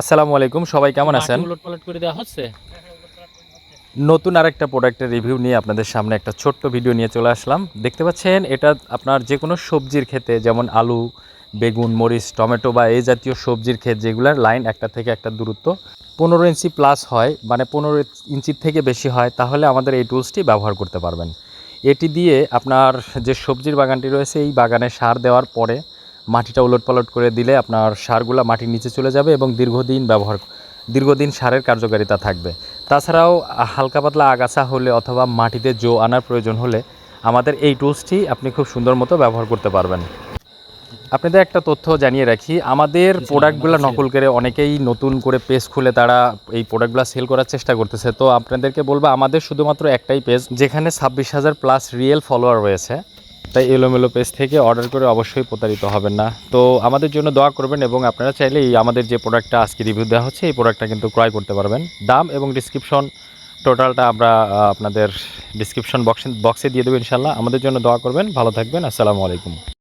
আসসালামু আলাইকুম সবাই কেমন আছেন? করে দেওয়া হচ্ছে? নতুন আরেকটা প্রোডাক্টের রিভিউ নিয়ে আপনাদের সামনে একটা ছোট্ট ভিডিও নিয়ে চলে আসলাম। দেখতে পাচ্ছেন এটা আপনার যে কোনো সবজির ক্ষেতে যেমন আলু বেগুন মরিচ টমেটো বা এই জাতীয় সবজির ক্ষেত যেগুলার লাইন একটা থেকে একটা দূরত্ব পনেরো ইঞ্চি প্লাস হয় মানে পনেরো ইঞ্চির থেকে বেশি হয় তাহলে আমাদের এই টুলসটি ব্যবহার করতে পারবেন। এটি দিয়ে আপনার যে সবজির বাগানটি রয়েছে এই বাগানে সার দেওয়ার পরে মাটিটা উলটপালট করে দিলে আপনার সারগুলো মাটির নিচে চলে যাবে এবং দীর্ঘদিন ব্যবহার দীর্ঘদিন সারের কার্যকারিতা থাকবে। তাছাড়াও হালকা পাতলা আগাছা হলে অথবা মাটিতে জো আনার প্রয়োজন হলে আমাদের এই টুলসটি আপনি খুব সুন্দর মতো ব্যবহার করতে পারবেন। আপনাদের একটা তথ্য জানিয়ে রাখি আমাদের প্রোডাক্টগুলো নকল করে অনেকেই নতুন করে পেজ খুলে তারা এই প্রোডাক্টগুলো সেল করার চেষ্টা করতেছে। তো আপনাদেরকে বলব আমাদের শুধুমাত্র একটাই পেজ যেখানে ছাব্বিশ হাজার প্লাস রিয়েল ফলোয়ার রয়েছে। তাই এলোমেলো পেজ থেকে অর্ডার করে অবশ্যই প্রতারিত হবেন না। তো আমাদের জন্য দোয়া করবেন এবং আপনারা চাইলে এই আমাদের যে প্রোডাক্টটা আজকে রিভিউ দেওয়া হচ্ছে, এই প্রোডাক্টটা কিন্তু ক্রয় করতে পারবেন। দাম এবং ডিসক্রিপশন টোটালটা আমরা আপনাদের ডিসক্রিপশন বক্সে বক্সে দিয়ে দেবো ইনশাল্লাহ আমাদের জন্য দোয়া করবেন। ভালো থাকবেন। আসসালামু আলাইকুম।